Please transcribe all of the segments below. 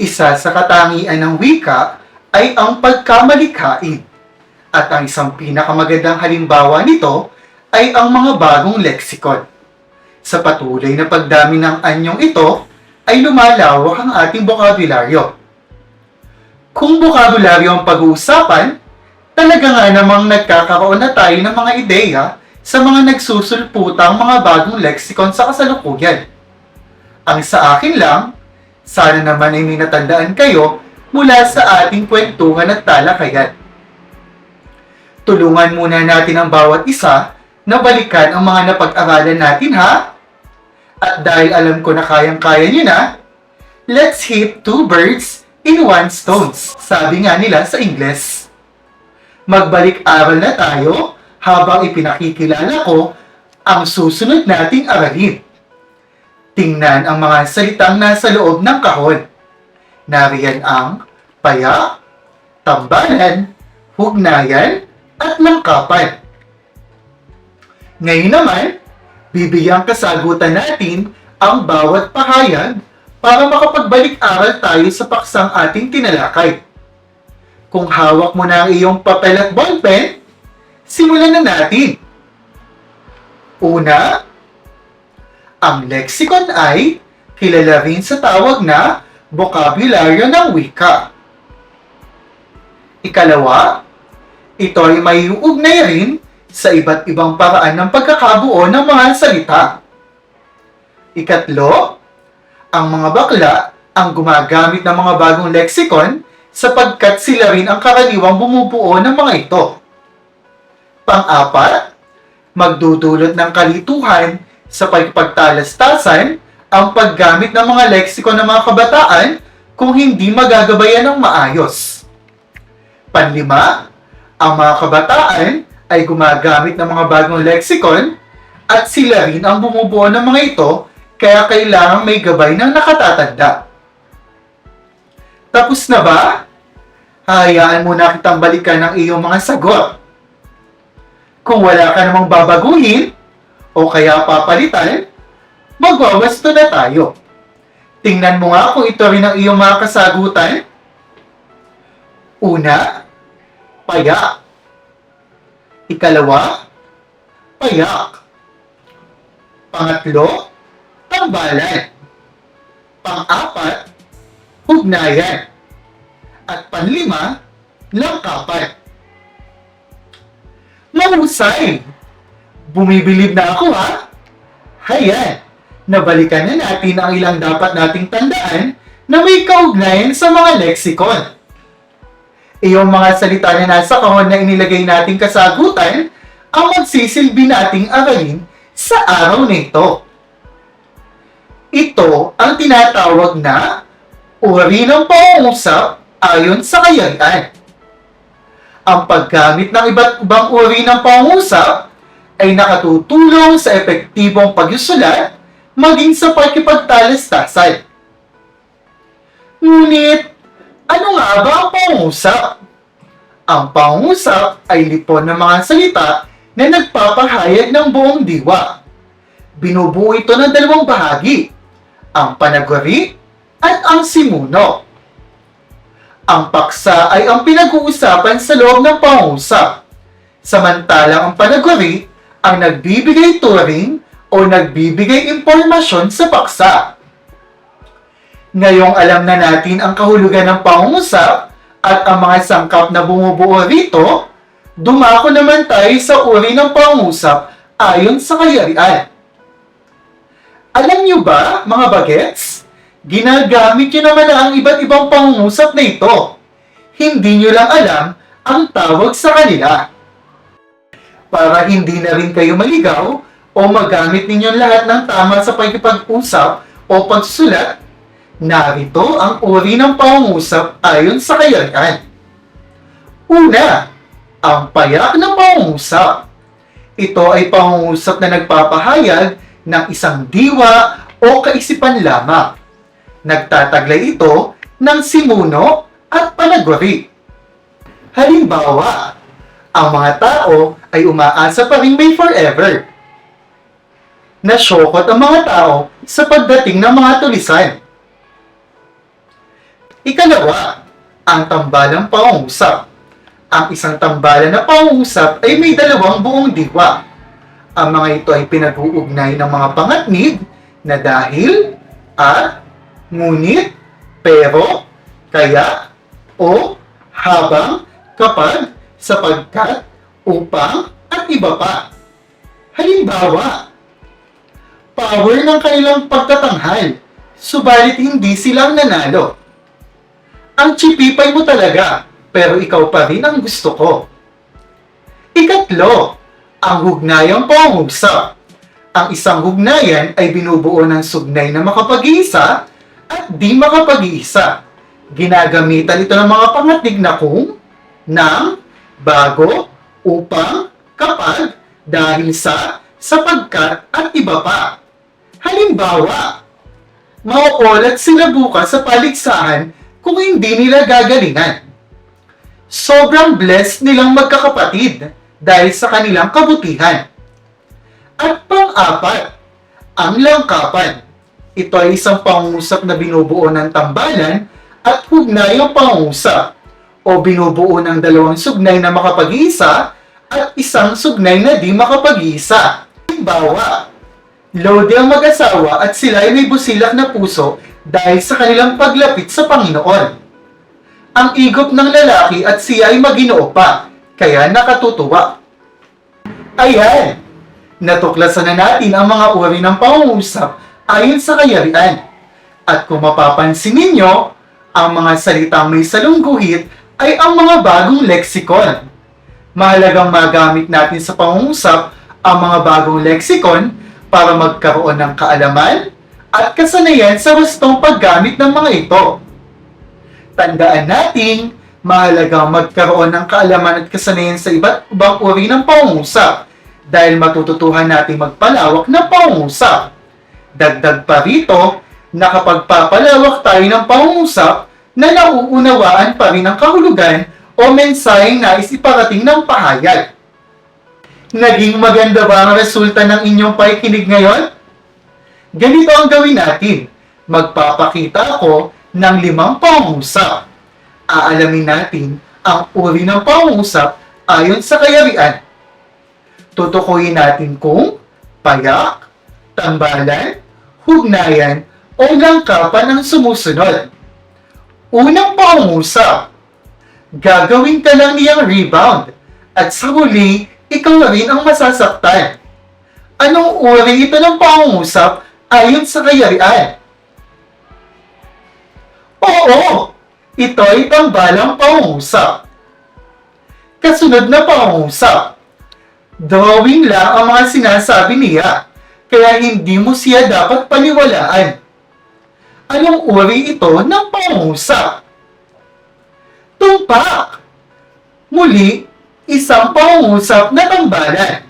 Isa sa katangian ng wika ay ang pagkamalikhain. At ang isang pinakamagandang halimbawa nito ay ang mga bagong leksikon. Sa patuloy na pagdami ng anyong ito, ay lumalawak ang ating bokabularyo. Kung bokabularyo ang pag-uusapan, talaga nga namang nagkakaroon na tayo ng mga ideya sa mga nagsusulputang mga bagong leksikon sa kasalukuyan. Ang sa akin lang, sana naman ay may natandaan kayo mula sa ating kwentuhan at talakayan. Tulungan muna natin ang bawat isa na balikan ang mga napag-aralan natin ha? At dahil alam ko na kayang-kaya niyo na, let's hit two birds in one stone. Sabi nga nila sa Ingles. Magbalik-aral na tayo habang ipinakikilala ko ang susunod nating aralin. Tingnan ang mga salitang nasa loob ng kahon. Nariyan ang paya, tambalan, hugnayan, at langkapan. Ngayon naman, bibigyang kasagutan natin ang bawat pahayag para makapagbalik-aral tayo sa paksang ating tinalakay. Kung hawak mo na ang iyong papel at ballpen, simulan na natin. Una, ang lexicon ay kilala rin sa tawag na bokabularyo ng wika. Ikalawa, ito ay may uugnay rin sa iba't ibang paraan ng pagkakabuo ng mga salita. Ikatlo, ang mga bakla ang gumagamit ng mga bagong lexicon sapagkat sila rin ang karaniwang bumubuo ng mga ito. Pang-apat, magdudulot ng kalituhan sa pagpagtalastasan ang paggamit ng mga lexicon ng mga kabataan kung hindi magagabayan ng maayos. Panlima, ang mga kabataan ay gumagamit ng mga bagong lexicon at sila rin ang bumubuo ng mga ito kaya kailangan may gabay ng nakatatanda. Tapos na ba? Hayaan mo na kitang balikan ang iyong mga sagot. Kung wala ka namang babaguhin o kaya papalitan, magwawasto na tayo. Tingnan mo nga kung ito rin ang iyong mga kasagutan. Una, payak. Ikalawa, payak. Pangatlo, tambalan. Pang-apat, hugnayan. At panlima, langkapan. Mahusay! Bumibilib na ako ha? Hayan, nabalikan na natin ang ilang dapat nating tandaan na may kaugnayan sa mga leksikon. Iyong mga salita na nasa kahon na inilagay nating kasagutan ang magsisilbi nating aralin sa araw na ito. Ito ang tinatawag na uri ng pangungusap ayon sa kayarian. Ang paggamit ng iba't ibang uri ng pangungusap ay nakatutulong sa epektibong pagsusulat maging sa pakipagtalastasan. Ngunit, ano nga ba ang pangungusap? Ang pangungusap ay lipon ng mga salita na nagpapahayag ng buong diwa. Binubuo ito ng dalawang bahagi, ang panagwari at ang simuno. Ang paksa ay ang pinag-uusapan sa loob ng pangungusap, samantalang ang panagwari ang nagbibigay turing o nagbibigay impormasyon sa paksa. Ngayong alam na natin ang kahulugan ng pangungusap at ang mga sangkap na bumubuo rito, dumako naman tayo sa uri ng pangungusap ayon sa kayarian. Alam niyo ba, mga bagets? Ginagamit niyo naman ang iba't ibang pangungusap na ito. Hindi niyo lang alam ang tawag sa kanila. Para hindi na rin kayo maligaw o magamit ninyo lahat ng tama sa pagkipag-usap o pagsusulat, narito ang uri ng pangungusap ayon sa kayarian. Una, ang payak ng pangungusap. Ito ay pangungusap na nagpapahayag ng isang diwa o kaisipan lamang. Nagtataglay ito ng simuno at panagwari. Halimbawa, ang mga tao ay umaasa pa rin may forever. Nasyokot ang mga tao sa pagdating ng mga tulisan. Ikalawa, ang tambalang pangungusap. Ang isang tambalan na pangungusap ay may dalawang buong diwa. Ang mga ito ay pinag-uugnay ng mga pangatnig na dahil, at, ngunit, pero, kaya, o, habang, kapag, sapagkat, upang, at iba pa. Halimbawa, power ng kanilang pagtatanghal, subalit hindi silang nanalo. Ang chipipay mo talaga, pero ikaw pa rin ang gusto ko. Ikatlo, ang hugnayang pangungusap. Ang isang hugnayan ay binubuo ng sugnay na makapag-iisa at di makapag-iisa. Ginagamitan ito ng mga pangatig na kung, ng, bago, upang, kapag, dahil sa, sapagkat, at iba pa. Halimbawa, mauulat sila bukas sa paligsahan kung hindi nila gagalingan. Sobrang blessed nilang magkakapatid dahil sa kanilang kabutihan. At pang-apat, ang langkapan. Ito ay isang pangusap na binubuo ng tambalan at hugnayang pangusap o binubuo ng dalawang sugnay na makapag-iisa at isang sugnay na di makapag-iisa. Halimbawa, Lode ang mag-asawa at sila ay may busilak na puso dahil sa kanilang paglapit sa Panginoon. Ang igop ng lalaki at siya ay maginoo pa, kaya nakatutuwa. Ayan! Natuklasan na natin ang mga uri ng pangungusap ayon sa kayarian. At kung mapapansin ninyo, ang mga salitang may salungguhit ay ang mga bagong leksikon. Mahalagang magamit natin sa pangungusap ang mga bagong leksikon para magkaroon ng kaalaman at kasanayan sa wastong paggamit ng mga ito. Tandaan natin, mahalagang magkaroon ng kaalaman at kasanayan sa iba't ibang uri ng pangungusap dahil matututuhan natin magpalawak ng pangungusap. Dagdag pa rito, nakapagpapalawak tayo ng pangungusap na nauunawaan pa rin ang kahulugan o mensaheng nais iparating ng pahayag. Naging maganda ba ang resulta ng inyong pakikinig ngayon? Ganito ang gawin natin. Magpapakita ako ng limang pangungusap. Aalamin natin ang uri ng pangungusap ayon sa kayarian. Tutukuyin natin kung payak, tambalan, hugnayan, o langkapan ang sumusunod. Unang pangungusap. Gagawin ka lang niyang rebound. At sa huli, ikaw na rin ang masasaktan. Anong uri ito ng pangungusap ayon sa kayarian? Oo! Ito ay tambalang pangungusap. Kasunod na pangungusap. Drawing lang ang mga sinasabi niya, kaya hindi mo siya dapat paniwalaan. Anong uri ito ng pangungusap? Tumpak! Muli, isang pangungusap na tambalan.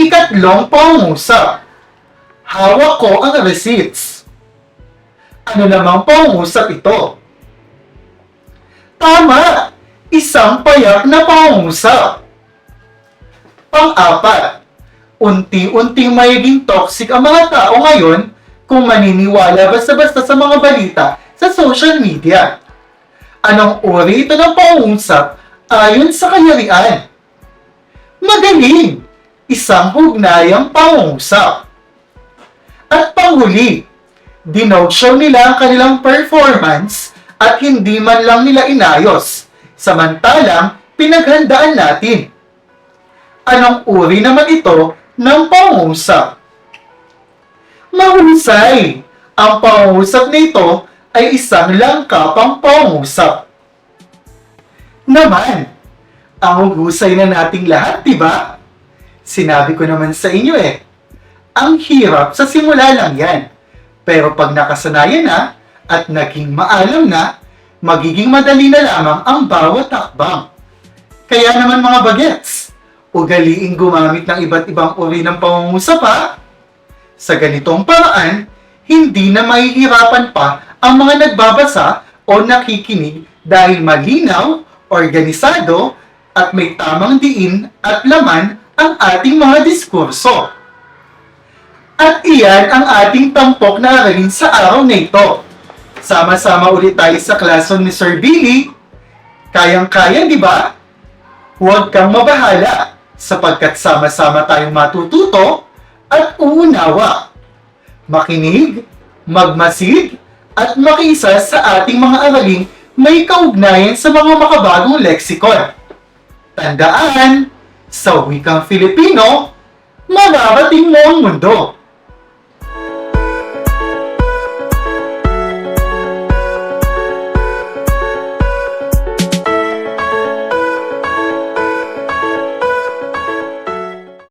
Ikatlong pangungusap. Hawak ko ang receipts. Ano namang pangungusap ito? Tama! Isang payak na pangungusap. Pang-apat, unti-unting magiging toxic ang mga tao ngayon kung maniniwala basta-basta sa mga balita sa social media. Anong uri ito ng pangungusap ayon sa kayarian? Magaling! Isang hugnayang pangungusap. At panghuli, dinote show nila ang kanilang performance at hindi man lang nila inayos. Samantalang, pinaghandaan natin. Anong uri naman ito ng pangungusap? Mahusay! Ang pangungusap nito ay isang langkapang pangungusap. Naman, ang husay na nating lahat, di ba? Sinabi ko naman sa inyo eh, ang hirap sa simula lang yan. Pero pag nakasanayan na at naging maalam na, magiging madali na lamang ang bawat takbang. Kaya naman mga bagets, ugaliing gumamit ng iba't ibang uri ng pangungusap ha. Sa ganitong paraan, hindi na mahihirapan pa ang mga nagbabasa o nakikinig dahil malinaw, organisado, at may tamang diin at laman ang ating mga diskurso. At iyan ang ating tampok na aralin sa araw na ito. Sama-sama ulit tayo sa klason ni Sir Billy. Kayang-kaya, di ba? Huwag kang mabahala sapagkat sama-sama tayong matututo at uunawa. Makinig, magmasid, at makisa sa ating mga araling may kaugnayan sa mga makabagong leksikon. Tandaan, sa wikang Filipino, mararating mo ang mundo.